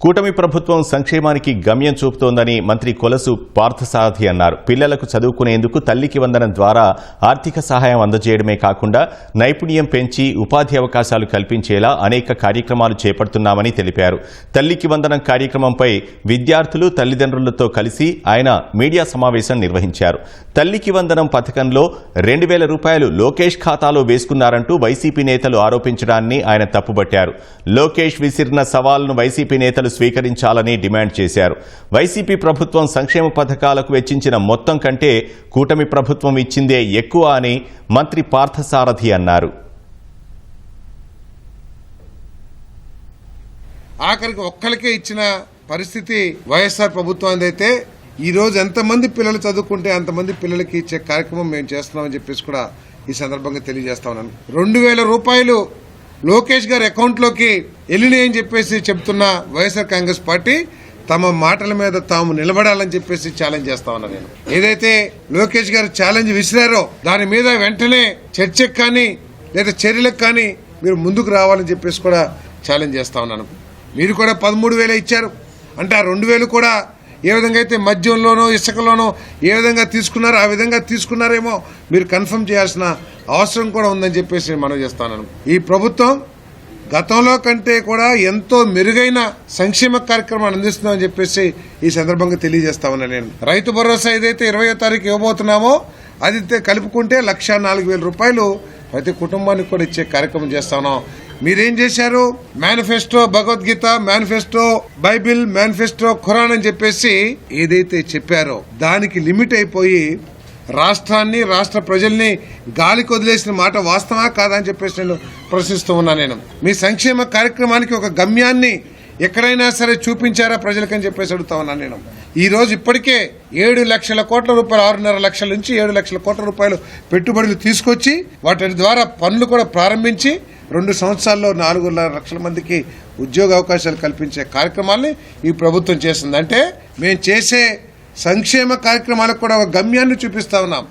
కూటమి ప్రభుత్వం సంక్షేమానికి గమ్యం చూపుతోందని మంత్రి కొలసు పార్థసారథి అన్నారు. పిల్లలకు చదువుకునేందుకు తల్లికి వందనం ద్వారా ఆర్థిక సహాయం అందజేయడమే కాకుండా నైపుణ్యం పెంచి ఉపాధి అవకాశాలు కల్పించేలా అనేక కార్యక్రమాలు చేపడుతున్నామని తెలిపారు. తల్లికి వందనం కార్యక్రమంపై విద్యార్థులు తల్లిదండ్రులతో కలిసి ఆయన మీడియా సమావేశం నిర్వహించారు. తల్లికి వందనం పథకంలో రెండు వేల రూపాయలు లోకేష్ ఖాతాలో వేసుకున్నారంటూ వైసీపీ నేతలు ఆరోపించడాన్ని ఆయన తప్పుబట్టారు. లోకేష్ విసిరిన సవాల్ను వైసీపీ నేతలు స్వీకరించాలని డిమాండ్ చేశారు. వైసీపీ ప్రభుత్వం సంక్షేమ పథకాలకు వెచ్చించిన మొత్తం కంటే కూటమి ప్రభుత్వం ఇచ్చిందే ఎక్కువ అని మంత్రి పార్థసారథి అన్నారు. ఆఖరికి ఒక్కరికే ఇచ్చిన పరిస్థితి వైఎస్ఆర్ ప్రభుత్వం అయితే ఈరోజు ఎంతమంది పిల్లలు చదువుకుంటే అంతమంది పిల్లలకి ఇచ్చే కార్యక్రమం మేము చేస్తున్నామని చెప్పేసి కూడా ఈ సందర్భంగా తెలియజేస్తా ఉన్నాను. రెండు వేల రూపాయలు లోకేష్ గారి అకౌంట్లోకి వెళ్ళినాయి అని చెప్పేసి చెప్తున్న వైఎస్ఆర్ కాంగ్రెస్ పార్టీ తమ మాటల మీద తాము నిలబడాలని చెప్పేసి ఛాలెంజ్ చేస్తా ఉన్నా నేను. ఏదైతే లోకేష్ గారు ఛాలెంజ్ విసిరారో దాని మీద వెంటనే చర్చకు కానీ లేదా చర్యలకు కానీ మీరు ముందుకు రావాలని చెప్పేసి కూడా ఛాలెంజ్ చేస్తా ఉన్నాను. మీరు కూడా పదమూడు వేలే ఇచ్చారు. అంటే ఆ రెండు వేలు కూడా ఏ విధంగా అయితే మద్యంలోనో ఇసుకలోనో ఏ విధంగా తీసుకున్నారో ఆ విధంగా తీసుకున్నారేమో మీరు కన్ఫర్మ్ చేయాల్సిన అవసరం కూడా ఉందని చెప్పేసి నేను మనం చేస్తాను. ఈ ప్రభుత్వం గతంలో కంటే కూడా ఎంతో మెరుగైన సంక్షేమ కార్యక్రమాన్ని అందిస్తుందని చెప్పేసి ఈ సందర్భంగా తెలియజేస్తా నేను. రైతు భరోసా ఏదైతే ఇరవయో తారీఖు ఇవ్వబోతున్నామో అది కలుపుకుంటే లక్ష నాలుగు వేల రూపాయలు ప్రతి కుటుంబానికి కూడా ఇచ్చే కార్యక్రమం చేస్తా మీరేం చేశారు? Manifesto Bhagavad Gita manifesto Bible manifesto Quran అని చెప్పేసి ఏదైతే చెప్పారో దానికి లిమిట్ అయిపోయి రాష్ట్రాన్ని రాష్ట్ర ప్రజల్ని గాలికి వదిలేసిన మాట వాస్తవా కాదా అని చెప్పేసి నేను ప్రశ్నిస్తూ ఉన్నాను నేను. మీ సంక్షేమ కార్యక్రమానికి ఒక గమ్యాన్ని ఎక్కడైనా సరే చూపించారా ప్రజలకని చెప్పేసి అడుగుతా ఉన్నాను నేను. ఈ రోజు ఇప్పటికే ఏడు లక్షల కోట్ల రూపాయలు ఆరున్నర లక్షల నుంచి ఏడు లక్షల కోట్ల రూపాయలు పెట్టుబడులు తీసుకొచ్చి వాటి ద్వారా పనులు కూడా ప్రారంభించి రెండు సంవత్సరాల్లో నాలుగున్నర లక్షల మందికి ఉద్యోగ అవకాశాలు కల్పించే కార్యక్రమాల్ని ఈ ప్రభుత్వం చేసింది. అంటే మేము చేసే సంక్షేమ కార్యక్రమాలకు కూడా ఒక గమ్యాన్ని చూపిస్తా ఉన్నాం.